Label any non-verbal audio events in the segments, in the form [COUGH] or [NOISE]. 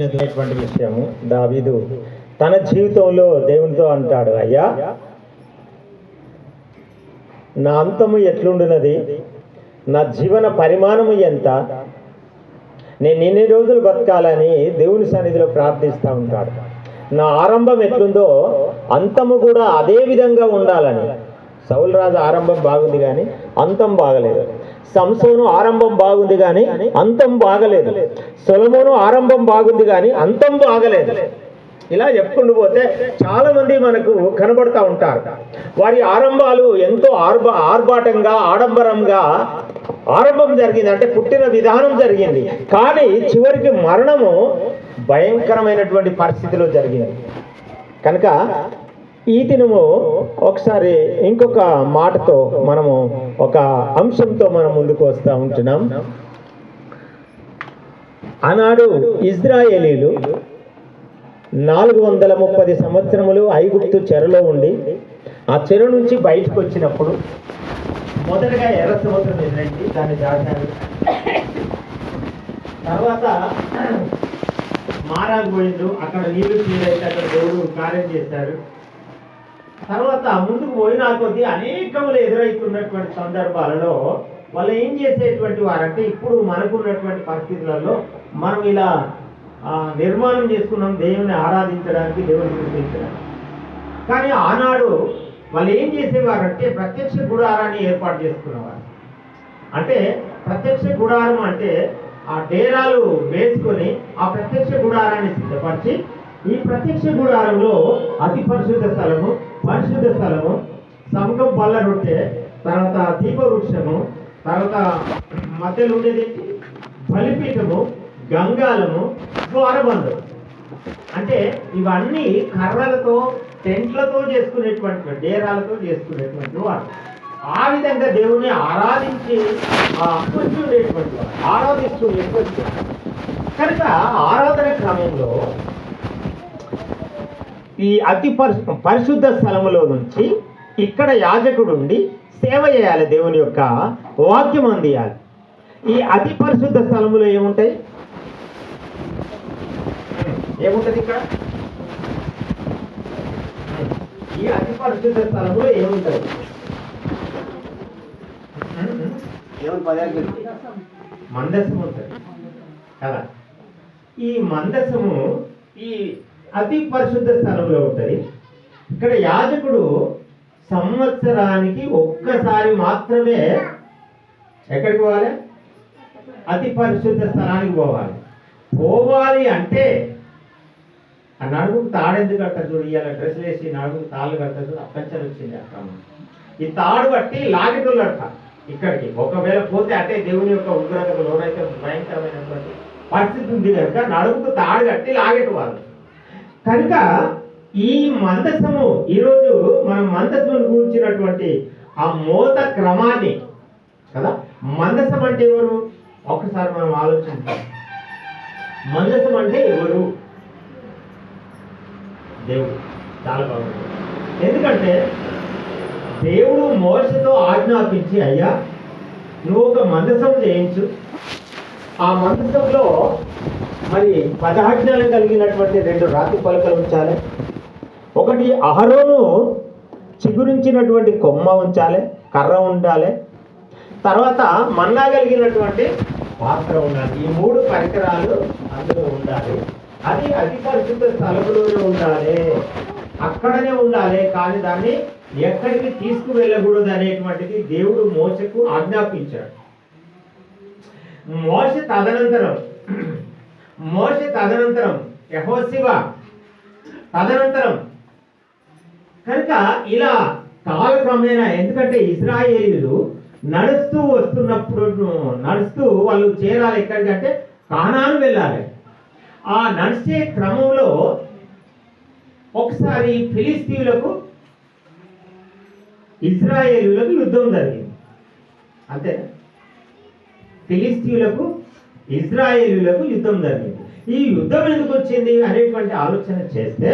ముఖ్యమైనటువంటి విషయము. దావీదు తన జీవితంలో దేవునితో అంటాడు అయ్యా నా అంతము ఎట్లుండునది? నా జీవన పరిమాణము ఎంత? నేను ఎన్ని రోజులు బతకాలని దేవుని సన్నిధిలో ప్రార్థిస్తూ ఉంటాడు. నా ఆరంభం ఎట్లుందో అంతము కూడా అదే విధంగా ఉండాలని. సౌలరాజు ఆరంభం బాగుంది కానీ అంతం బాగలేదు. సంసోను ఆరంభం బాగుంది కానీ అంతం బాగలేదు. సొలమోను ఆరంభం బాగుంది కానీ అంతం బాగలేదు. ఇలా చెప్పుకుంటూ పోతే చాలా మంది మనకు కనబడుతూ ఉంటారు. వారి ఆరంభాలు ఎంతో ఆర్భ ఆర్భాటంగా ఆడంబరంగా ఆరంభం జరిగింది అంటే పుట్టిన విధానం జరిగింది. కానీ చివరికి మరణము భయంకరమైనటువంటి పరిస్థితిలో జరిగింది. కనుక ఈ దినము ఒకసారి ఇంకొక మాటతో మనము ఒక అంశంతో మనం ముందుకు వస్తూ ఉంటున్నాం. ఆనాడు ఇజ్రాయేలీలు నాలుగు వందల ముప్పది సంవత్సరములు ఐగుప్తు చెరలో ఉండి ఆ చెర నుంచి బయటకు వచ్చినప్పుడు మొదటగా ఎర్ర సముద్రం ఎదురైంది దాన్ని దాటారు. తర్వాత మారాకు పోయిండ్రు అక్కడ నీళ్ళు తీరైతే అక్కడ దేవుడు కార్యం చేశారు తర్వాత ముందుకు పోయినా కొద్దీ అనేకములు ఎదురవుతున్నటువంటి సందర్భాలలో వాళ్ళు ఏం చేసేటువంటి వారంటే ఇప్పుడు మనకున్నటువంటి పరిస్థితులలో మనం ఇలా నిర్మాణం చేసుకున్నాం దేవుని ఆరాధించడానికి దేవుని గుర్తించడానికి కానీ ఆనాడు వాళ్ళు ఏం చేసేవారంటే ప్రత్యక్ష గుడారాన్ని ఏర్పాటు చేసుకునేవారు. అంటే ప్రత్యక్ష గుడారం అంటే ఆ డేరాలు వేసుకొని ఆ ప్రత్యక్ష గుడారాన్ని సిద్ధపరిచి ఈ ప్రత్యక్ష గుడారంలో అతి పరిశుద్ధ స్థలము పరిశుద్ధ స్థలము సముఖం బల్ల రొట్టె తర్వాత దీపవృక్షము తర్వాత మధ్యలో ఉండేది బలిపీఠము గంగాలము ద్వారబంధం. అంటే ఇవన్నీ కర్రలతో టెంట్లతో చేసుకునేటువంటి డేరాలతో చేసుకునేటువంటి వారు. ఆ విధంగా దేవుణ్ణి ఆరాధించి ఆ, కూర్చుండేటువంటి వారు ఆరాధిస్తుండేటువంటి కనుక ఆరాధన క్రమంలో ఈ అతి పరిశు పరిశుద్ధ స్థలములో నుంచి ఇక్కడ యాజకుడు ఉండి సేవ చేయాలి దేవుని యొక్క వాక్యం అందియాలి. ఈ అతి పరిశుద్ధ స్థలములో ఏముంటాయి? ఏముంటది ఇక్కడ? ఈ అతి పరిశుద్ధ స్థలములో ఏముంటది ఏమని పదార్థం ఉంటుంది. కదా? ఈ మందసము ఈ అతి పరిశుద్ధ స్థలంలో ఉంటుంది. ఇక్కడ యాజకుడు సంవత్సరానికి ఒక్కసారి మాత్రమే ఎక్కడికి పోవాలి? అతి పరిశుద్ధ స్థలానికి పోవాలి. పోవాలి అంటే ఆ తాడెందుకు కట్ట చూడు ఇవాళ డ్రెస్సులు వేసి నడుగుకు తాళ్ళు కట్ట చూడు అప్పంచలు వచ్చింది అక్కడ ఈ తాడు బట్టి లాగేటోళ్ళు అట్ట ఇక్కడికి ఒకవేళ పోతే అంటే దేవుని యొక్క ఉగ్రతకు లోనైతే భయంకరమైనటువంటి పరిస్థితి ఉంది కనుక నడుముకు తాడు కట్టి లాగేట వాళ్ళు. కనుక ఈ మందసము ఈరోజు మనం మందసమును గురించినటువంటి ఆ మోత క్రమాన్ని కదా? మందసం అంటే ఎవరు? ఒకసారి మనం ఆలోచించాం. మందసం అంటే ఎవరు? దేవుడు. చాలా బాగుంది. ఎందుకంటే దేవుడు మోసతో ఆజ్ఞాపించి అయ్యా నువ్వు ఒక మందసం చేయించు. ఆ మందసంలో మరి పదహాజ్ఞానం కలిగినటువంటి రెండు రాతి పలకలు ఉంచాలి. ఒకటి అహరోను చిగురించినటువంటి కొమ్మ ఉంచాలి కర్ర ఉండాలి. తర్వాత మన్నా కలిగినటువంటి పాత్ర ఉండాలి. ఈ మూడు పరికరాలు అందులో ఉండాలి. అది అతి పరిశుద్ధ స్థలంలోనే ఉండాలి. అక్కడనే ఉండాలి కానీ దాన్ని ఎక్కడికి తీసుకువెళ్ళకూడదు అనేటువంటిది దేవుడు మోసకు ఆజ్ఞాపించాడు. మోస తదనంతరం మోషి తదనంతరం యహోశివ తదనంతరం. కనుక ఇలా కాలక్రమేణా ఎందుకంటే ఇస్రాయేలీలు నడుస్తూ వస్తున్నప్పుడు నడుస్తూ వాళ్ళు చేరాలి ఎక్కడికంటే కానాను వెళ్ళాలి. ఆ నడిచే క్రమంలో ఒకసారి ఫిలిస్తీన్లకు ఇజ్రాయేలులకు యుద్ధం జరిగింది. అంతే. ఫిలిస్తీన్లకు ఇజ్రాయేలులకు యుద్ధం జరిగింది. ఈ యుద్ధం ఎందుకు వచ్చింది అనేటువంటి ఆలోచన చేస్తే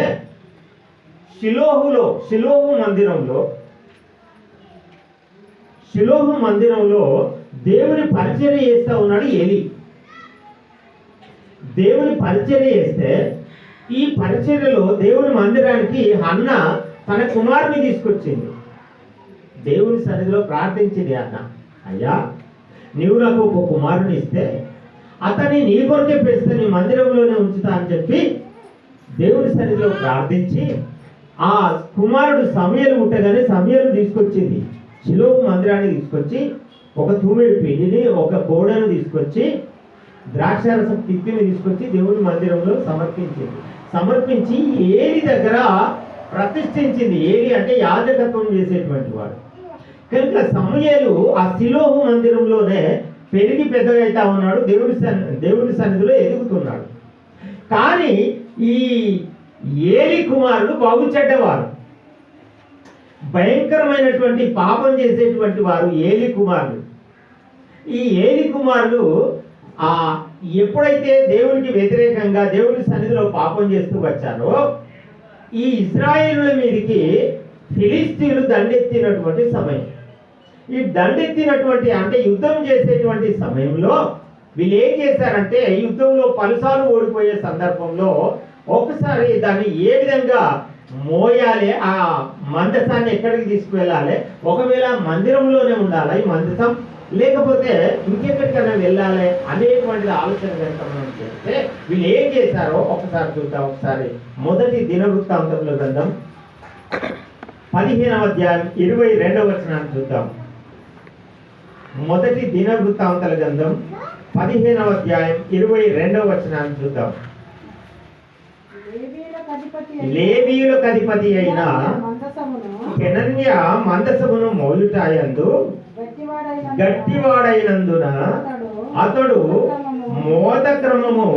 షిలోహులో షిలోహు మందిరంలో షిలోహు మందిరంలో దేవుని పరిచయం చేస్తా ఉన్నాడు ఎలి దేవుని పరిచర్య చేస్తే ఈ పరిచర్యలో దేవుని మందిరానికి అన్న తన కుమారుని తీసుకొచ్చింది. దేవుని సన్నిధిలో ప్రార్థించింది అన్న అయ్యా నీవు నాకు ఒక కుమారుని ఇస్తే అతని నీ కొరకే పెడితే నీ మందిరంలోనే ఉంచుతా అని చెప్పి దేవుని సన్నిధిలో ప్రార్థించి ఆ కుమారుడు సమయలు పుట్టగానే సమయలు తీసుకొచ్చింది. శిలోపు మందిరాన్ని తీసుకొచ్చి ఒక తూమిడి పిండిని ఒక కోడను తీసుకొచ్చి ద్రాక్షారసం తిత్తిని తీసుకొచ్చి దేవుని మందిరంలో సమర్పించింది. సమర్పించి ఏరి దగ్గర ప్రతిష్ఠించింది. ఏరి అంటే యాజకత్వం చేసేటువంటి వాడు. కనుక సమయలు ఆ శిలోహు మందిరంలోనే పెరిగి పెద్దగైతా ఉన్నాడు దేవుని సన్ని దేవుని సన్నిధిలో ఎదుగుతున్నాడు. కానీ ఈ ఏలి కుమారుడు బాగు చెడ్డవారు. భయంకరమైనటువంటి పాపం చేసేటువంటి వారు ఏలి కుమారుడు ఈ ఏలి కుమారుడు ఆ ఎప్పుడైతే దేవునికి వ్యతిరేకంగా దేవుని సన్నిధిలో పాపం చేస్తూ వచ్చారో ఈ ఇజ్రాయేలుల మీదకి ఫిలిస్తీన్లు దండెత్తినటువంటి సమయం. ఈ దండెత్తినటువంటి అంటే యుద్ధం చేసేటువంటి సమయంలో వీళ్ళు ఏం చేశారంటే యుద్ధంలో పలుసార్లు ఓడిపోయే సందర్భంలో ఒకసారి దాన్ని ఏ విధంగా మోయాలి ఆ మందసాన్ని ఎక్కడికి తీసుకువెళ్ళాలి ఒకవేళ మందిరంలోనే ఉండాలి ఈ మందసం? లేకపోతే ఇంకెక్కడికైనా వెళ్ళాలి అనేటువంటి ఆలోచన కనుక మనం చేస్తే వీళ్ళు ఏం చేశారో ఒకసారి చూద్దాం. ఒకసారి మొదటి దినవృత్తాంతంలో గ్రంథం పదిహేనవ అధ్యాయం ఇరవై రెండవ వచనాన్ని చూద్దాం. మొదటి దిన వృత్తాంతల గ్రంథం పదిహేనవ అధ్యాయం ఇరవై రెండవ వచనాన్ని చూద్దాం. లేవీయులకు అధిపతి అయిన కెనన్య మందసమును గట్టివాడైన గట్టివాడైనందున అతడు మోదక్రమము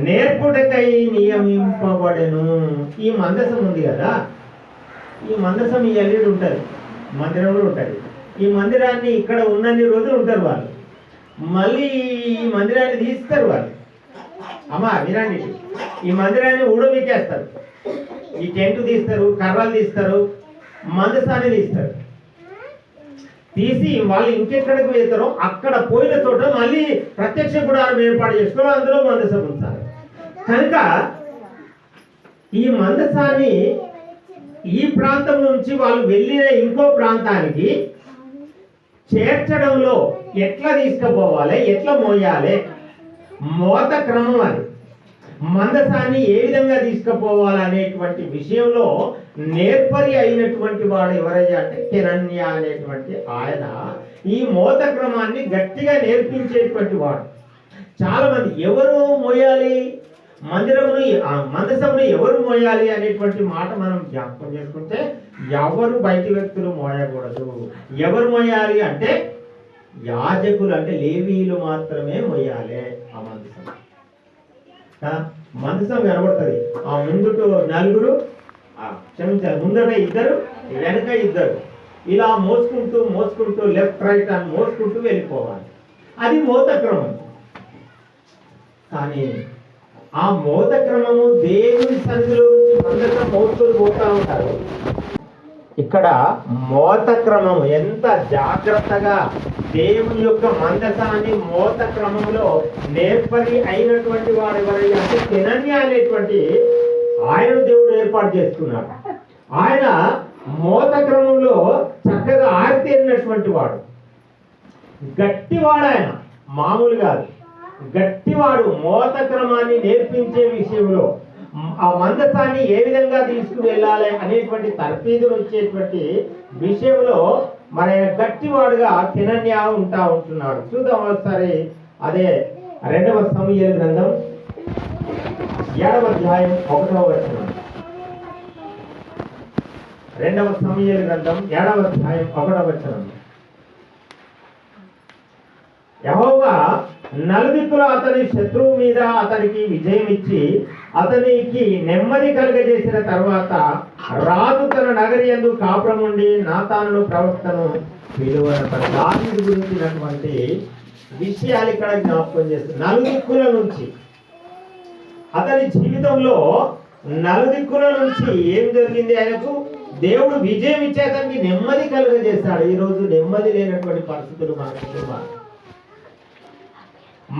నేర్పుటకై నియమింపబడెను. ఈ మందసం ఉంది కదా? ఈ మందసం ఈ ఎల్లుడు ఉంటుంది మందిరంలో ఉంటుంది ఈ మందిరాన్ని ఇక్కడ ఉన్నన్ని రోజులు ఉంటారు వాళ్ళు. మళ్ళీ ఈ మందిరాన్ని తీస్తారు వాళ్ళు. అమ్మా వినండి. ఈ మందిరాన్ని ఊడబీకేస్తారు ఈ టెంట్ తీస్తారు కర్రలు తీస్తారు మందసాన్ని తీస్తారు. తీసి వాళ్ళు ఇంకెక్కడికి వెళ్తారో అక్కడ పోయిన చోట మళ్ళీ ప్రత్యక్ష గుడారం ఏర్పాటు చేసుకుని అందులో మందసం ఉంచాలి. కనుక ఈ మందసాన్ని ఈ ప్రాంతం నుంచి వాళ్ళు వెళ్ళిన ఇంకో ప్రాంతానికి చేర్చడంలో ఎట్లా తీసుకుపోవాలి ఎట్లా మోయాలి? మోత క్రమం అది. మందసాన్ని ఏ విధంగా తీసుకుపోవాలి అనేటువంటి విషయంలో నేర్పరి అయినటువంటి వాడు ఎవరయ్యా అంటే కిరణ్య అనేటువంటి ఆయన. ఈ మోత క్రమాన్ని గట్టిగా నేర్పించేటువంటి వాడు. చాలా మంది ఎవరు మోయాలి? మందిరమును ఆ మందసమును ఎవరు మోయాలి అనేటువంటి మాట మనం జ్ఞాపకం చేసుకుంటే ఎవరు బయటి వ్యక్తులు మోయకూడదు. ఎవరు మోయాలి అంటే యాజకులు అంటే లేవీలు మాత్రమే మోయాలి ఆ మందసం మందసం కనబడుతుంది ఆ ముందుట నలుగురు ఆ, క్షమించాలి ముందట ఇద్దరు వెనక ఇద్దరు. ఇలా మోసుకుంటూ మోసుకుంటూ లెఫ్ట్ రైట్ అని మోసుకుంటూ వెళ్ళిపోవాలి. అది మోత క్రమం కానీ ఆ మోత క్రమము దేవుని సన్నిధిలో నుంచి మందసం మోసుకొని పోతా ఉంటారు. ఇక్కడ మోత క్రమం ఎంత జాగ్రత్తగా దేవుని యొక్క మందసాన్ని మోత క్రమంలో నేర్పరి అయినటువంటి వాడు ఎవరైనా అంటే తినన్య అనేటువంటి ఆయన దేవుడు ఏర్పాటు చేసుకున్నాడు ఆయన మోత క్రమంలో చక్కగా ఆరితేరినటువంటి వాడు. గట్టివాడు ఆయన మామూలు కాదు. గట్టివాడు మోత క్రమాన్ని నేర్పించే విషయంలో ఆ మందసాన్ని ఏ విధంగా తీసుకువెళ్ళాలి అనేటువంటి తర్ఫీదులు వచ్చేటువంటి విషయంలో మన గట్టివాడుగా తినన్య ఉంటా ఉంటున్నాడు. చూద్దాం ఒకసారి అదే రెండవ సమయ గ్రంథం ఏడవ అధ్యాయం ఒకటవ వచనం. రెండవ సమయ గ్రంథం ఏడవ అధ్యాయం ఒకటవ వచనం. యహోవా నలుదిక్కుల అతని శత్రువు మీద అతనికి విజయం ఇచ్చి అతనికి నెమ్మది కలుగజేసిన తర్వాత రాజు తన నగరి ఎందు కాపురం ఉండి నాతాను ప్రవక్తను విలువ దాని గురించినటువంటి విషయాలు ఇక్కడ జ్ఞాపకం చేస్తుంది నలుదిక్కుల నుంచి. అతని జీవితంలో నలుదిక్కుల నుంచి ఏం జరిగింది ఆయనకు? దేవుడు విజయం ఇచ్చే అతనికి నెమ్మది కలుగజేస్తాడు ఈరోజు నెమ్మది లేనటువంటి పరిస్థితులు మన కుటుంబాలు.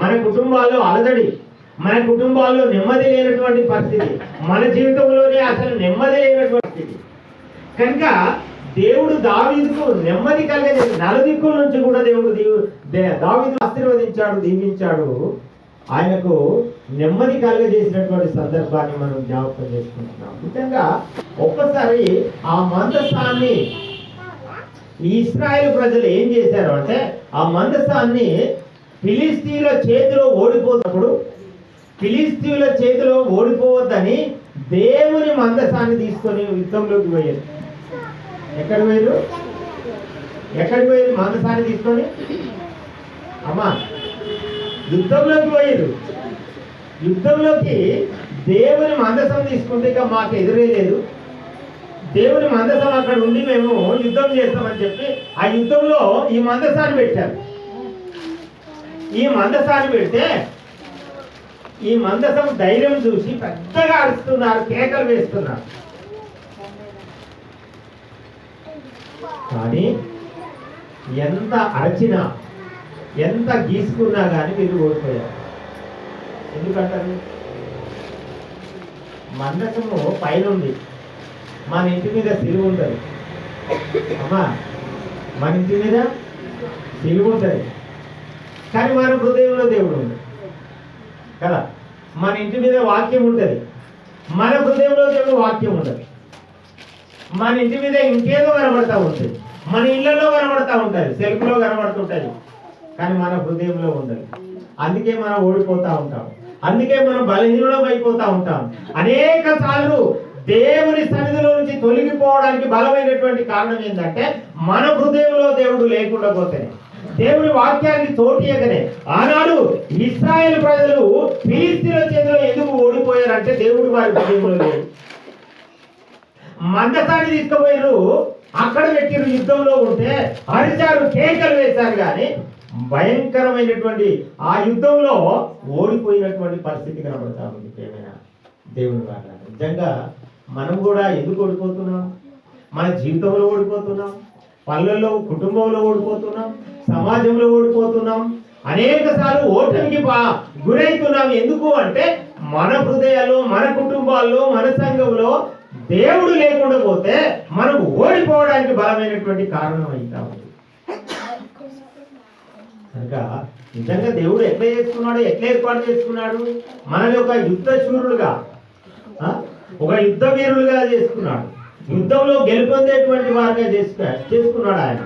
మన కుటుంబాల్లో అలజడి మన కుటుంబాల్లో నెమ్మది లేనటువంటి పరిస్థితి. మన జీవితంలోనే అసలు నెమ్మది లేనటువంటి పరిస్థితి. కనుక దేవుడు దావీదుకు నెమ్మది కలిగేది నలుదిక్కుల నుంచి కూడా దేవుడు దీవు- దే- దావీదు ఆశీర్వదించాడు దీవించాడు. ఆయనకు నెమ్మది కలిగజేసినటువంటి సందర్భాన్ని మనం జ్ఞాపకం చేసుకుంటున్నాం. ముఖ్యంగా ఒక్కసారి ఆ మందస్థాన్ని ఈ ఇస్రాయేల్ ప్రజలు ఏం చేశారు అంటే ఆ మందస్థాన్ని ఫిలిస్తీన్ల చేతిలో ఓడిపోతున్నప్పుడు ఫిలిస్తీన్ల చేతిలో ఓడిపోవద్దని దేవుని మందసాన్ని తీసుకొని యుద్ధంలోకి పోయారు. ఎక్కడికి పోయారు? ఎక్కడికి పోయారు? మందసాన్ని తీసుకొని? అమ్మా యుద్ధంలోకి పోయారు. యుద్ధంలోకి దేవుని మందసం తీసుకుంటే ఇక మాకు ఎదురే లేదు. దేవుని మందసం అక్కడ ఉండి మేము యుద్ధం చేస్తామని చెప్పి ఆ యుద్ధంలో ఈ మందసాన్ని పెట్టారు. ఈ మందసాన్ని పెడితే ఈ మందసం ధైర్యం చూసి పెద్దగా అరుస్తున్నారు కేకలు వేస్తున్నారు. కానీ ఎంత అరచినా ఎంత గీసుకున్నా కానీ మీరు ఓడిపోయారు. ఎందుకంటారు? మందసము పైన ఉంది మన ఇంటి మీద సిలువ ఉంటుంది. అమ్మా మన ఇంటి మీద సిలువ ఉంటుంది. కానీ మన హృదయంలో దేవుడు ఉంది. కదా? మన ఇంటి మీద వాక్యం ఉంటుంది. మన హృదయంలో దేవుడు వాక్యం ఉండదు మన ఇంటి మీద ఇంకేదో కనబడతా ఉంటుంది. మన ఇళ్ళలో కనబడతా ఉంటుంది. సెల్ఫ్లో కనబడుతుంటుంది. కానీ మన హృదయంలో ఉండదు. అందుకే మనం ఓడిపోతూ ఉంటాం. అందుకే మనం బలహీనం అయిపోతూ ఉంటాం. అనేక సార్లు దేవుని సన్నిధిలో నుంచి తొలగిపోవడానికి బలమైనటువంటి కారణం ఏంటంటే మన హృదయంలో దేవుడు లేకుండా పోతే దేవుని వాక్యానికి తోటియగనే ఆనాడు ఇస్రాయేల్ ప్రజలు ఫిలిస్తీన్ల చేతిలో ఎందుకు ఓడిపోయారంటే దేవుడు వారి హృదయంలో మందసాన్ని తీసుకుపోయారు అక్కడ పెట్టిన యుద్ధంలో ఉంటే అరిచారు కేకలు వేశారు కానీ భయంకరమైనటువంటి ఆ యుద్ధంలో ఓడిపోయినటువంటి పరిస్థితి కనబడతా ఉంది ఏమైనా దేవుని వారి నిజంగా మనం కూడా ఎందుకు ఓడిపోతున్నాం? మన జీవితంలో ఓడిపోతున్నాం? పల్లెల్లో కుటుంబంలో ఓడిపోతున్నాం? సమాజంలో ఓడిపోతున్నాం. అనేక సార్లు ఓటమికి గురవుతున్నాం ఎందుకు అంటే మన హృదయాల్లో మన కుటుంబాల్లో మన సంఘంలో దేవుడు లేకుండా పోతే మనం ఓడిపోవడానికి బలమైనటువంటి కారణం అవుతా ఉంది. కనుక నిజంగా దేవుడు ఎట్లా చేసుకున్నాడు ఎట్లా ఏర్పాటు చేసుకున్నాడు? మనల్ని ఒక యుద్ధ శూరులుగా ఒక యుద్ధ వీరులుగా చేసుకున్నాడు. యుద్ధంలో గెలుపొందేటువంటి వారుగా చేసుకున్నాడు చేసుకున్నాడు ఆయన.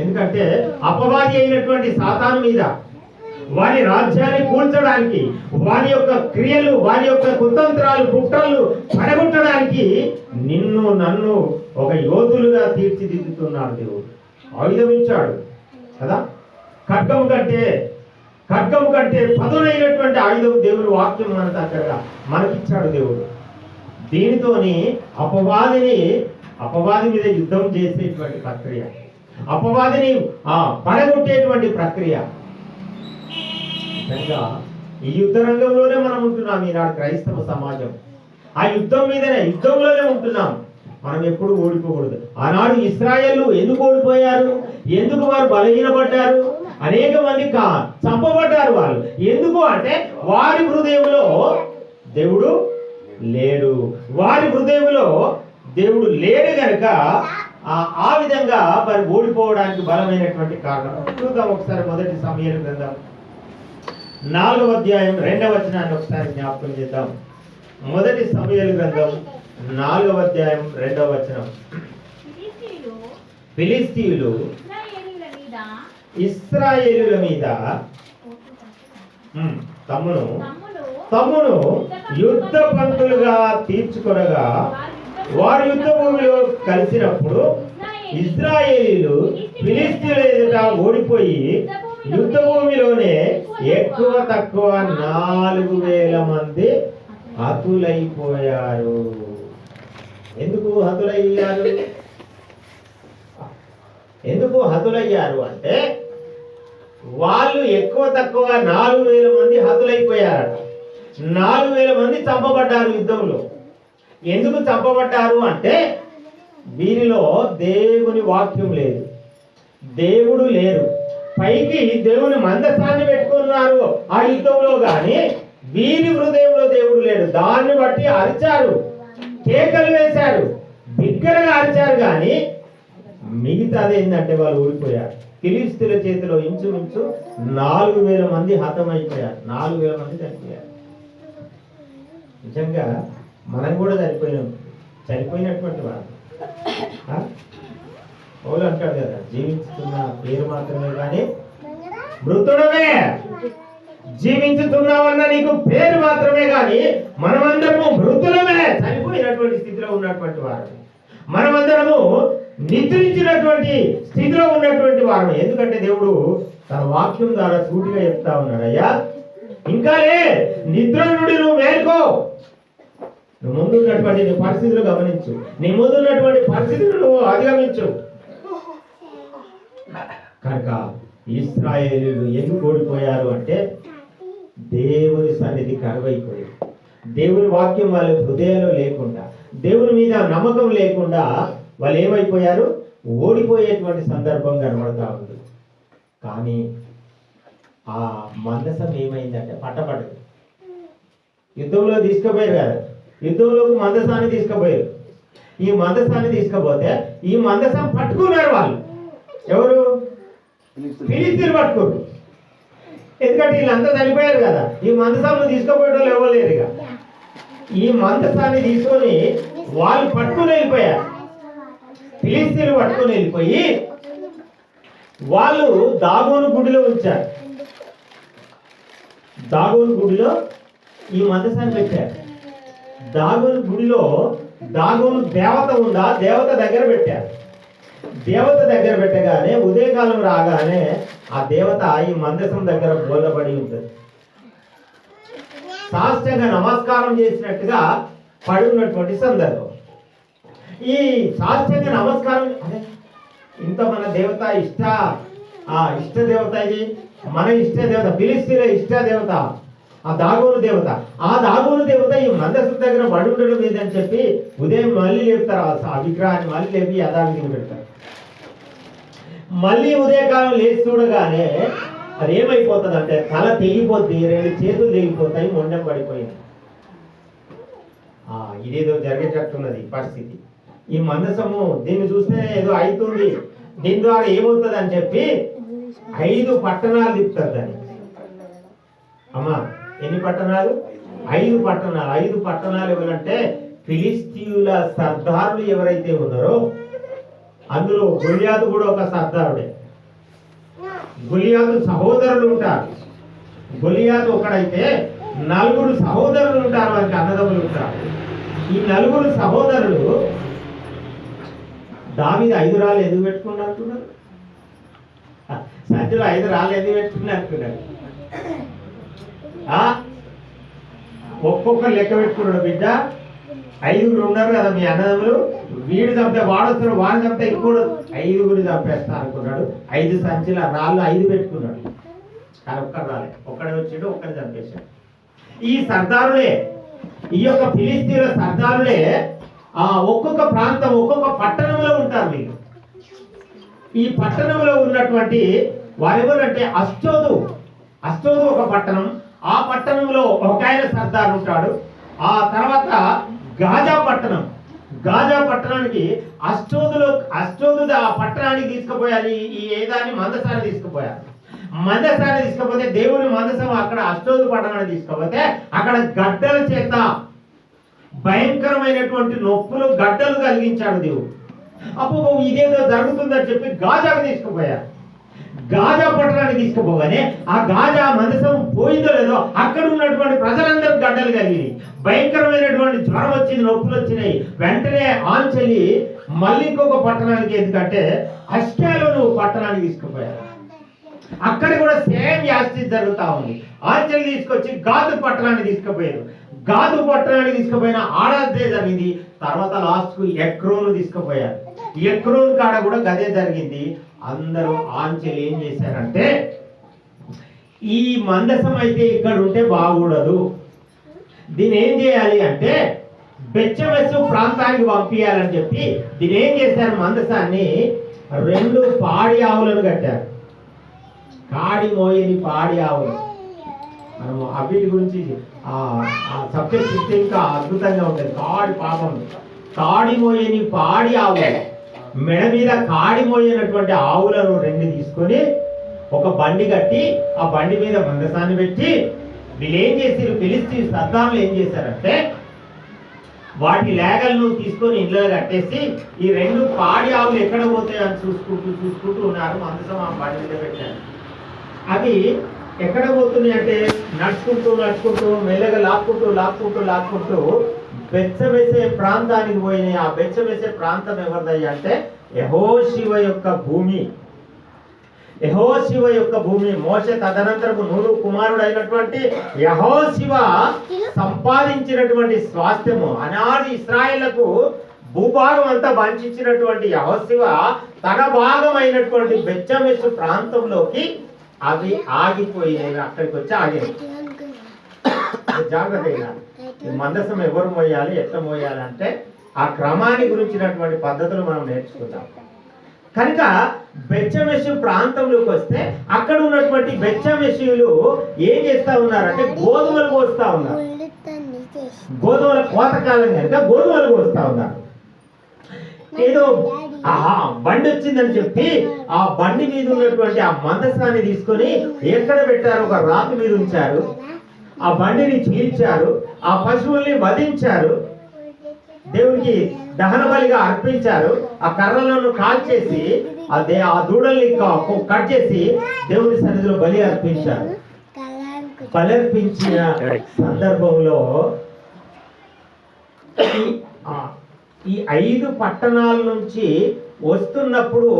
ఎందుకంటే అపవాది అయినటువంటి సాతాను మీద వారి రాజ్యాన్ని కూల్చడానికి వారి యొక్క క్రియలు వారి యొక్క కుతంత్రాలు కుట్రలు పడగొట్టడానికి నిన్ను నన్ను ఒక యోధులుగా తీర్చిదిద్దుతున్నాడు దేవుడు. ఆయుధం ఇచ్చాడు కదా? ఖడ్గం కంటే ఖడ్గం కంటే పదునైనటువంటి ఆయుధం దేవుడు వాక్యం మన దగ్గరగా మనకిచ్చాడు దేవుడు. దీనితోని అపవాదిని అపవాది మీద యుద్ధం చేసేటువంటి ప్రక్రియ. అపవాదిని ఆ, పడగొట్టేటువంటి ప్రక్రియ. నిజంగా ఈ యుద్ధ రంగంలోనే మనం ఉంటున్నాం ఈనాడు క్రైస్తవ సమాజం. ఆ యుద్ధం మీదనే యుద్ధంలోనే ఉంటున్నాం. మనం ఎప్పుడు ఓడిపోకూడదు. ఆనాడు ఇస్రాయల్ ఎందుకు ఓడిపోయారు? ఎందుకు వారు బలహీనపడ్డారు? అనేక మంది కా చంపబడ్డారు వాళ్ళు. ఎందుకు అంటే వారి హృదయంలో దేవుడు లేడు. వారి హృదయంలో దేవుడు లేడు గనక ఆ విధంగా మరి ఓడిపోవడానికి బలమైనటువంటి కారణం. చూద్దాం ఒకసారి మొదటి సమయం గ్రంథం. నాలుగవ అధ్యాయం రెండవ వచనాన్ని ఒకసారి జ్ఞాపకం చేద్దాం. మొదటి సమయాల గ్రంథం నాలుగవ అధ్యాయం రెండవ వచనం. ఫిలిస్తీయులు ఇస్రాయేలుల మీద తమ్మును తమ్మును యుద్ధ పంతులుగా తీర్చుకొనగా వారు యుద్ధ భూమిలో కలిసినప్పుడు ఇజ్రాయేలీలు ఫిలిస్తీన్ల ఎదుట ఓడిపోయి యుద్ధ భూమిలోనే ఎక్కువ తక్కువ నాలుగు వేల మంది హతులైపోయారు. ఎందుకు హతులయ్యారు? ఎందుకు హతులయ్యారు అంటే వాళ్ళు ఎక్కువ తక్కువ నాలుగు వేల మంది హతులైపోయారట. నాలుగు వేల మంది చంపబడ్డారు యుద్ధంలో. ఎందుకు చంపబడ్డారు అంటే వీరిలో దేవుని వాక్యం లేదు. దేవుడు లేరు. పైకి దేవుని మందస్థాన్ని పెట్టుకున్నారు ఆ యుద్ధంలో కానీ వీరి హృదయంలో దేవుడు లేడు. దాన్ని బట్టి అరిచారు. కేకలు వేశారు. బిగ్గరగా అరిచారు కానీ మిగతాది ఏంటంటే వాళ్ళు ఊడిపోయారు. ఫిలిస్తీన్ల చేతిలో ఇంచుమించు నాలుగు వేల మంది హతమైపోయారు. నాలుగు వేల మంది చనిపోయారు. నిజంగా మనం కూడా చనిపోయినాం చనిపోయినటువంటి వాడు. పౌలు అంటాడు కదా జీవించుతున్న పేరు మాత్రమే కానీ మృతుడమే. జీవించుతున్నావన్న నీకు పేరు మాత్రమే కానీ మనమందరము మృతులమే. చనిపోయినటువంటి స్థితిలో ఉన్నటువంటి వారు మనమందరము నిద్రించినటువంటి స్థితిలో ఉన్నటువంటి వారు ఎందుకంటే దేవుడు తన వాక్యం ద్వారా సూటిగా చెప్తా ఉన్నాడు అయ్యా ఇంకా లే నిద్ర నుండి నువ్వు మేల్కో. నువ్వు ముందు ఉన్నటువంటి నీ పరిస్థితులు గమనించు. నీ ముందు ఉన్నటువంటి పరిస్థితులు నువ్వు అధిగమించు. కనుక ఇస్రాయేలు ఎందుకు ఓడిపోయారు అంటే దేవుని సన్నిధి కరువైపోయింది. దేవుని వాక్యం వాళ్ళ హృదయంలో లేకుండా దేవుని మీద నమ్మకం లేకుండా వాళ్ళు ఏమైపోయారు? ఓడిపోయేటువంటి సందర్భం కనబడతా ఉంది. కానీ ఆ మందసం ఏమైందంటే పట్టపడదు యుద్ధంలో తీసుకుపోయారు కదా. యుద్ధంలోకి మందసాన్ని తీసుకుపోయారు. ఈ మందసాన్ని తీసుకుపోతే ఈ మందసం పట్టుకున్నారు వాళ్ళు. ఎవరు? ఫిలిస్తీన్లు పట్టుకోరు ఎందుకంటే వీళ్ళంతా చనిపోయారు కదా. ఈ మందసాన్ని తీసుకుపోయే వాళ్ళు ఇవ్వలేరు లేరు ఇక. ఈ మందసాన్ని తీసుకొని వాళ్ళు పట్టుకుని వెళ్ళిపోయారు. ఫిలిస్తీన్లు పట్టుకుని వెళ్ళిపోయి వాళ్ళు దాగోను గుడిలో ఉంచారు. దాగోను గుడిలో ఈ మందసాన్ని పెట్టారు. దాగోను గుడిలో దాగోను దేవత ఉందా? దేవత దగ్గర పెట్టారు. దేవత దగ్గర పెట్టగానే ఉదయకాలం రాగానే ఆ దేవత ఈ మందసం దగ్గర బోలబడి ఉంటుంది. సాష్టంగా నమస్కారం చేసినట్టుగా పడి ఉన్నటువంటి సందర్భం. ఈ సాష్టంగ నమస్కారం అదే ఇంత మన దేవత ఇష్ట ఆ ఇష్ట దేవత ఇది మన ఇష్ట దేవత పిలిస్తే ఇష్ట దేవత. ఆ దాగోను దేవత. ఆ దాగోను దేవత ఈ మందస్సు దగ్గర పడి ఉండడం లేదని చెప్పి ఉదయం మళ్ళీ లేపుతారు. ఆ- విగ్రహాన్ని మళ్ళీ లేపి యథావిధిగా పెడతారు. మళ్ళీ ఉదయకాలం లేచి చూడగానే అది ఏమైపోతుంది అంటే తల తెగిపోద్ది రెండు చేతులు తెగిపోతాయి మొండెం పడిపోయింది. ఇదేదో జరిగేటట్టున్నది పరిస్థితి. ఈ మందసము దీన్ని చూస్తే ఏదో అవుతుంది దీని ద్వారా ఏమవుతుంది అని చెప్పి ఐదు పట్టణాలు తిప్పుతారు దాన్ని. అమ్మా ఎన్ని పట్టణాలు? ఐదు పట్టణాలు. ఐదు పట్టణాలు ఎవరంటే ఫిలిస్తీయుల సర్దారులు ఎవరైతే ఉన్నారో అందులో గొలియాదు కూడా ఒక సర్దారుడే. గులియాదు సహోదరులు ఉంటారు. గులియాదు ఒకడైతే నలుగురు సహోదరులు ఉంటారు వారికి అన్నదమ్ములు ఉంటారు. ఈ నలుగురు సహోదరులు దావిది ఐదు రాళ్ళు ఎందుకు పెట్టుకున్నారు సంచులు ఐదు రాళ్ళు ఎందుకు పెట్టుకున్నారు ఒక్కొక్కరు లెక్క పెట్టుకున్నాడు బిడ్డ. ఐదుగురు ఉన్నారు కదా మీ అన్నదమ్ములు. వీడు చంపితే వాడొస్తున్నాడు వాడు చంపితే ఇంకోడు. ఐదుగురు చంపేస్తా అనుకున్నాడు. ఐదు సంచుల రాళ్ళు ఐదు పెట్టుకున్నాడు. కానీ ఒక్కరు రాలే. ఒక్కడే వచ్చాడు ఒక్కరిని చంపేశాడు. ఈ సర్దారులే ఈ యొక్క ఫిలిస్తీన్ల సర్దారులే ఆ ఒక్కొక్క ప్రాంతం ఒక్కొక్క పట్టణంలో ఉంటారు మీరు ఈ పట్టణంలో ఉన్నటువంటి వారెవరంటే అష్టోదు. అష్టోదు ఒక పట్టణం. ఆ పట్టణంలో ఒక ఆయన సర్దార్ ఉంటాడు. ఆ తర్వాత గాజా పట్టణం. గాజా పట్టణానికి అష్టోదులో అష్టోదు ఆ పట్టణానికి తీసుకుపోయాలి. ఈ- ఏదాన్ని మందసాన్ని తీసుకుపోయారు మందసాన్ని తీసుకపోతే దేవుని మందసం అక్కడ అష్టోదు పట్టణాన్ని తీసుకుపోతే అక్కడ గడ్డల చేత భయంకరమైనటువంటి నొప్పులు గడ్డలు కలిగించాడు దేవుడు. అప్పుడు ఇదేదో జరుగుతుందని చెప్పి గాజాకు తీసుకుపోయారు. గాజా పట్టణానికి తీసుకుపోగానే ఆ గాజా మందసం పోయిందో లేదో అక్కడ ఉన్నటువంటి ప్రజలందరూ గడ్డలు కలిగి భయంకరమైనటువంటి జ్వరం వచ్చింది నొప్పులు వచ్చినాయి. వెంటనే ఆంచలి మళ్ళీ ఇంకొక పట్టణానికి ఎందుకంటే అష్టాలను పట్టణానికి తీసుకుపోయారు. అక్కడ కూడా సేమ్ యాస్టిస్ జరుగుతూ ఉంది. ఆంచలి తీసుకొచ్చి గాదు పట్టణాన్ని తీసుకుపోయారు. గాదు పట్టణాన్ని తీసుకుపోయిన ఆడాదే జరిగింది. తర్వాత లాస్ట్కు ఎక్రోను తీసుకుపోయారు. ఎక్రోన్ కాడ కూడా గదే జరిగింది. అందరూ ఆంచల్ ఏం చేశారంటే ఈ మందసం అయితే ఇక్కడ ఉంటే బాగూడదు. దీని ఏం చేయాలి అంటే బెచ్చమెస్సు ప్రాంతానికి పంపించాలని చెప్పి దీని ఏం చేశారు మందసాన్ని? రెండు పాడి ఆవులను కట్టారు. కాడి మోయని పాడి ఆవులు. మనము అవిటి గురించి ఆ సబ్జెక్ట్ ఇస్తే ఇంకా అద్భుతంగా ఉంటుంది. కాడి పాపం. కాడి మోయని పాడి ఆవులు. మెడ మీద కాడిమోయినటువంటి ఆవులను రెండు తీసుకొని ఒక బండి కట్టి ఆ బండి మీద మందసాన్ని పెట్టి వీళ్ళు ఏం చేశారు పిలిస్తే సద్దాంలు ఏం చేశారంటే వాటి లేగలను తీసుకొని ఇంట్లో కట్టేసి ఈ రెండు పాడి ఆవులు ఎక్కడ పోతాయని చూసుకుంటూ చూసుకుంటూ ఉన్నారు. మందసం ఆ బండి మీద పెట్టారు. అవి ఎక్కడ పోతున్నాయి అంటే నడుచుకుంటూ నడుచుకుంటూ మెల్లగా లాక్కుంటూ లాక్కుంటూ లాక్కుంటూ బెచ్చవేసే ప్రాంతానికి పోయినాయి. ఆ బెచ్చవేసే ప్రాంతం ఎవరిదయ్యా అంటే యహో శివ యొక్క భూమి. యహో శివ యొక్క భూమి. మోస తదనంతరపు నూరు కుమారుడు అయినటువంటి యహో శివ సంపాదించినటువంటి స్వాస్థ్యము. అనాది ఇస్రాయేళ్ళకు భూభాగం అంతా పంచిచ్చినటువంటి యహోశివ తన భాగమైనటువంటి బెచ్చమెస్సు ప్రాంతంలోకి అవి ఆగిపోయినవి అక్కడికి వచ్చి ఆగాయి [COUGHS] జాగ్రత్త మందసం ఎవరు మోయాలి ఎట్లా మోయాలి అంటే ఆ క్రమాన్ని గురించినటువంటి పద్ధతులు మనం నేర్చుకుందాం. కనుక బెచ్చమెషు ప్రాంతంలోకి వస్తే అక్కడ ఉన్నటువంటి బెచ్చమెషులు ఏం చేస్తా ఉన్నారంటే గోధుమలు కోస్తా ఉన్నారు. గోధుమల కోతకాలం కనుక గోధుమలు కోస్తా ఉన్నారు. ఏదో ఆహా బండి వచ్చిందని చెప్పి ఆ బండి మీద ఉన్నటువంటి ఆ మందసాన్ని తీసుకొని ఎక్కడ పెట్టారు ఒక రాతి మీద ఉంచారు. ఆ బండిని చీల్చారు ఆ పశువుల్ని వధించారు. దేవునికి దహన బలిగా అర్పించారు. ఆ కర్రలను కాల్చేసి ఆ దే ఆ దూడల్ని కట్ చేసి దేవుని సన్నిధిలో బలి అర్పించారు. బలి అర్పించిన సందర్భంలో ఈ ఐదు పట్టణాల నుంచి వస్తున్నప్పుడు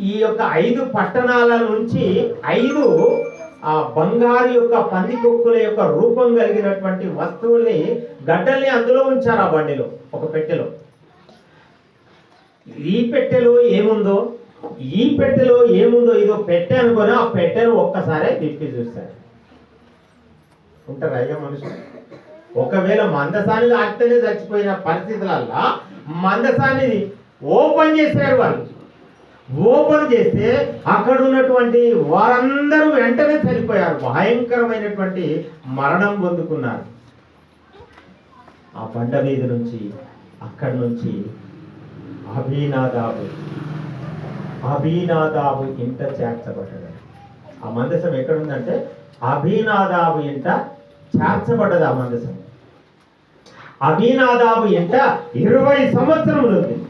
ఈ యొక్క ఐదు పట్టణాల నుంచి ఐదు ఆ బంగారు యొక్క పందికొక్కుల యొక్క రూపం కలిగినటువంటి వస్తువుల్ని గడ్డల్ని అందులో ఉంచారు ఆ బండిలో ఒక పెట్టెలో. ఈ పెట్టెలో ఏముందో ఈ పెట్టెలో ఏముందో ఇదో పెట్టె అనుకొని ఆ పెట్టెను ఒక్కసారే తిప్పి చూస్తారు ఉంటారు అయ్యా మనుషులు? ఒకవేళ మందసాన్ని తాకితేనే చచ్చిపోయిన పరిస్థితులల్లా మందసాన్ని ఓపెన్ చేశారు వాళ్ళు. ఓపెన్ చేస్తే అక్కడ ఉన్నటువంటి వారందరూ వెంటనే చనిపోయారు. భయంకరమైనటువంటి మరణం పొందుకున్నారు. ఆ బండ మీద నుంచి అక్కడి నుంచి అభినాదాబు అభినాదాబు ఇంట చేర్చబడ్డాడు. ఆ మందసం ఎక్కడుందంటే అభినాదాబు ఇంట చేర్చబడ్డది ఆ మందసం. అభినాదాబు ఇంట ఇరవై సంవత్సరములు ఉంది.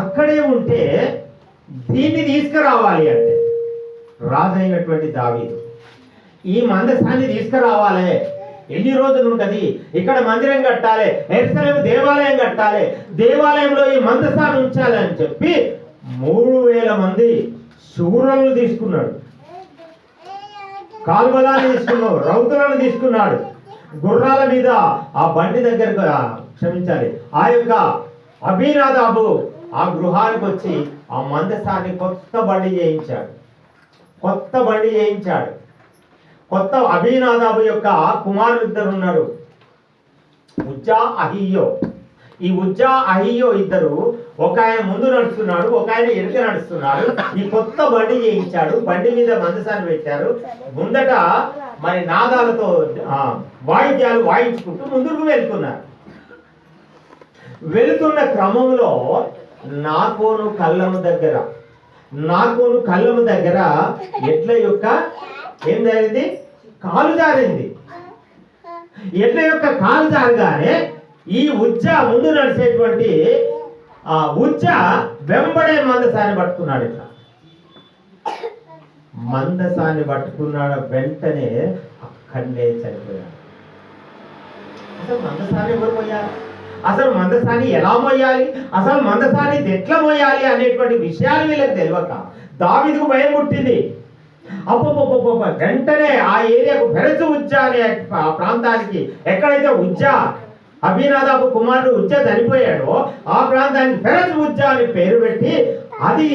అక్కడే ఉంటే దీన్ని తీసుకురావాలి అంటే రాజు అయినటువంటి దావీదు. ఈ మందసాన్ని తీసుకురావాలి. ఎన్ని రోజులు ఉంటుంది? ఇక్కడ మందిరం కట్టాలి ఎరుసలేము దేవాలయం కట్టాలి. దేవాలయంలో ఈ మందసాన్ని ఉంచాలి అని చెప్పి మూడు వేల మంది శూరులను తీసుకున్నాడు. కాల్వలాన్ని తీసుకున్నాడు రౌతులను తీసుకున్నాడు. గుర్రాల మీద ఆ బండి దగ్గరకు క్షమించాలి ఆ యొక్క అభినాదాబు ఆ గృహానికి వచ్చి ఆ మందసాన్ని కొత్త బండి చేయించాడు. కొత్త బండి చేయించాడు. కొత్త అభినాదాబు యొక్క కుమారులిద్దరు ఉన్నారు. ఉజ్జా అహియో. ఈ ఉజ్జా అహియో ఇద్దరు ఒక ఆయన ముందు నడుస్తున్నాడు ఒక ఆయన వెనుక నడుస్తున్నాడు. ఈ కొత్త బండి చేయించాడు బండి మీద మందసాన్ని పెట్టారు. ముందట మరి నాదాలతో వాయిద్యాలు వాయించుకుంటూ ముందుకు వెళ్తున్నారు. వెళుతున్న క్రమంలో నాకోను కళ్ళము దగ్గర. నాకోను కళ్ళము దగ్గర ఎడ్ల యొక్క ఏం జరిగింది కాలు జారింది. ఎడ్ల యొక్క కాలు జారగానే ఈ ఉజ్జ ముందు నడిచేటువంటి ఆ ఉజ్జ వెంబడే మందసాన్ని పట్టుకున్నాడు ఇట్లా. మందసాన్ని పట్టుకున్నాడు వెంటనే అక్కడనే చనిపోయాడు. అసలు మందసాన్ని ఎవరు పోయారు? అసలు మందసాన్ని ఎలా మోయాలి? అసలు మందసాన్ని ఎట్లా మోయాలి అనేటువంటి విషయాలు వీళ్ళకి తెలియక దావిదికు భయం పుట్టింది. అప్పప్పప్ప వెంటనే ఆ ఏరియాకు పెరచు ఉజ్జా అనే ఆ ప్రాంతానికి ఎక్కడైతే ఉజ్జా అభినాదాబు కుమారుడు ఉజ్జా చనిపోయాడో ఆ ప్రాంతానికి పెరచు ఉజ్జా అని పేరు పెట్టి అది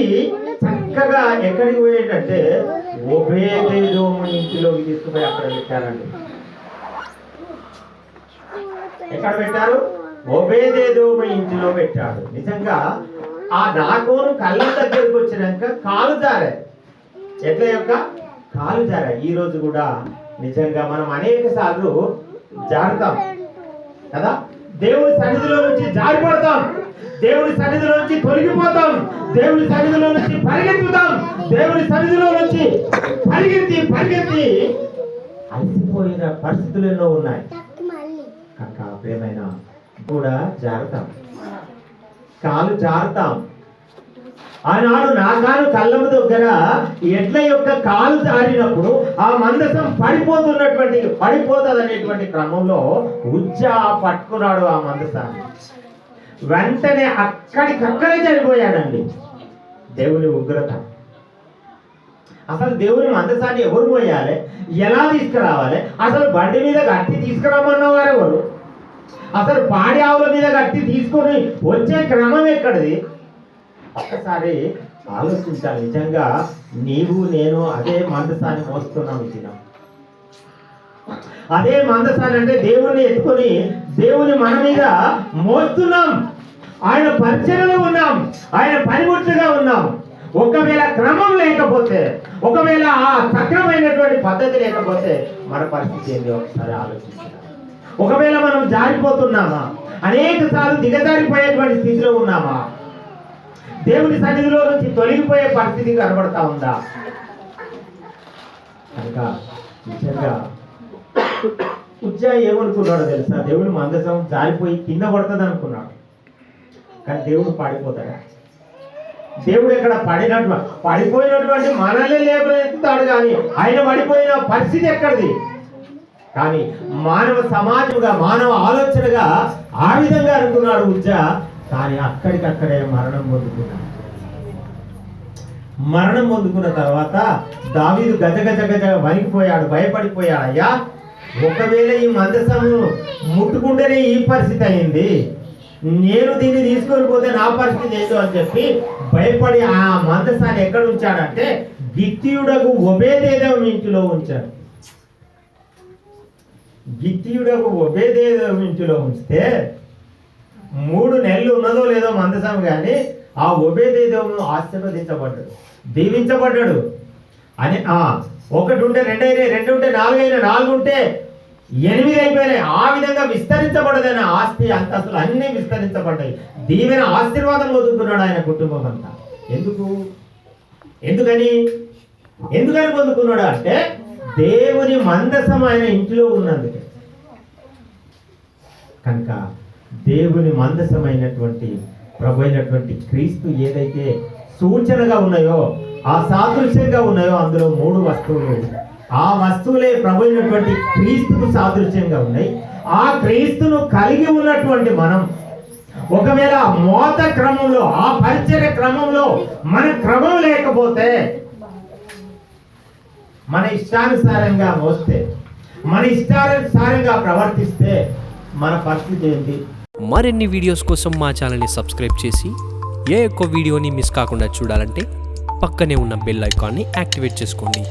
చక్కగా ఎక్కడికి పోయేటంటే ఉభయదేజోము ఇంటిలోకి తీసుకుపోయి అక్కడ పెట్టారండి. ఎక్కడ పెట్టారు? ఒబేదేదోము ఇంటిలో పెట్టాడు. నిజంగా ఆ నాకోను కళ్ళం దగ్గరికి వచ్చినాక కాలు జారే ఎట్ల యొక్క? కాలు జారే ఈ రోజు కూడా నిజంగా మనం అనేక సార్లు జారుతాం. కదా? దేవుని సన్నిధిలో నుంచి జారిపడతాం. దేవుని సన్నిధిలో నుంచి తొలగిపోతాం. దేవుని సన్నిధిలో నుంచి పరిగెత్తుతాం. దేవుని సన్నిధిలో నుంచి పరిగెత్తి పరిగెత్తి అలసిపోయిన పరిస్థితులు ఎన్నో ఉన్నాయి కనుక ప్రేమైన కూడా జారుతాం. కాలు జారతాం. ఆనాడు నాగాను కళ్ళము దగ్గర ఎడ్ల యొక్క కాలు జారినప్పుడు ఆ మందసం పడిపోతున్నటువంటి పడిపోతుంది అనేటువంటి క్రమంలో ఉజ్జా పట్టుకున్నాడు ఆ మందసాన్ని. వెంటనే అక్కడికక్కడే చనిపోయాడండి. దేవుని ఉగ్రత. అసలు దేవుని మందసాన్ని ఎవరు పోయాలి ఎలా తీసుకురావాలి? అసలు బండి మీద గట్టి తీసుకురామన్నవారు ఎవరు అసలు పాడి ఆవుల మీద కట్టి తీసుకొని వచ్చే క్రమం ఎక్కడిది? ఒక్కసారి ఆలోచించాలి నిజంగా నీవు నేను అదే మందసాన్ని మోస్తున్నాం ఈ దినం. అదే మందసాన్ని అంటే దేవుణ్ణి ఎత్తుకొని దేవుని మన మీద మోస్తున్నాం. ఆయన పరిచయలో ఉన్నాం. ఆయన పనిముట్లుగా ఉన్నాం. ఒకవేళ క్రమం లేకపోతే ఒకవేళ ఆ సక్రమైనటువంటి పద్ధతి లేకపోతే మన పరిస్థితి ఏంటి ఒకసారి ఆలోచించాలి ఒకవేళ మనం జారిపోతున్నామా? అనేక సార్లు దిగజారిపోయేటువంటి స్థితిలో ఉన్నామా? దేవుని సన్నిధిలో నుంచి తొలగిపోయే పరిస్థితి కనబడతా ఉందా? కనుక నిజంగా ఉజ్జా ఏమనుకున్నాడో తెలుసా? దేవుని మందసం జారిపోయి కింద పడుతుంది అనుకున్నాడు కానీ దేవుడు పాడిపోతాడా? దేవుడు ఎక్కడ పడినట్టు పడిపోయినటువంటి మనల్ని లేపనెత్తుతాడు కానీ ఆయన పడిపోయిన పరిస్థితి ఎక్కడిది? కానీ మానవ సమాజంగా మానవ ఆలోచనగా ఆ విధంగా అనుకున్నాడు ఉజ్జా కానీ అక్కడికక్కడే మరణం పొందుకున్నాడు. మరణం పొందుకున్న తర్వాత దావీదు గజ గజ గజ వణికిపోయాడు భయపడిపోయాడు. అయ్యా ఒకవేళ ఈ మందసమును ముట్టుకుంటేనే ఈ పరిస్థితి అయింది. నేను దీన్ని తీసుకొని పోతే నా పరిస్థితి ఏంటో అని చెప్పి భయపడి ఆ మందసాన్ని ఎక్కడ ఉంచాడంటే గిత్తియుడకు ఒబేదేదం ఇంటిలో ఉంచాడు. గిత్తియుడకు ఒబేదేదం ఇంటిలో ఉంచితే మూడు నెలలు ఉన్నదో లేదో మందసం కానీ ఆ ఒబేదేదము ఆశీర్వదించబడ్డాడు. దీవించబడ్డాడు. అని ఒకటి ఉంటే రెండు అయినాయి రెండు ఉంటే నాలుగు అయినా నాలుగు ఉంటే ఎనిమిది అయిపోయినాయి. ఆ విధంగా విస్తరించబడదైన ఆస్తి అంతస్తులు అన్నీ విస్తరించబడ్డాయి. దీవెన ఆశీర్వాదం పొందుకున్నాడు ఆయన కుటుంబం అంతా ఎందుకు? ఎందుకని? ఎందుకని పొందుకున్నాడు అంటే దేవుని మందసం ఆయన ఇంటిలో ఉన్నందుకే. కనుక దేవుని మందసమైనటువంటి ప్రభు అయినటువంటి క్రీస్తు ఏదైతే సూచనగా ఉన్నాయో ఆ సాదృశ్యంగా ఉన్నాయో అందులో మూడు వస్తువులు. ఆ వస్తువులే ప్రభు అయినటువంటి క్రీస్తుకు సాదృశ్యంగా ఉన్నాయి. ఆ క్రీస్తును కలిగి ఉన్నటువంటి మనం ఒకవేళ మోత క్రమంలో ఆ పరిచయ క్రమంలో మన క్రమం లేకపోతే మన ఇష్టానుసారంగా మోస్తే మన ఇష్టానుసారంగా ప్రవర్తిస్తే మన పరిస్థితి ఏంటి? మరిన్ని వీడియోస్ కోసం మా ఛానల్ని సబ్స్క్రైబ్ చేసి ఏ ఒక్క వీడియోని మిస్ కాకుండా చూడాలంటే పక్కనే ఉన్న బెల్ ఐకాన్ని యాక్టివేట్ చేసుకోండి.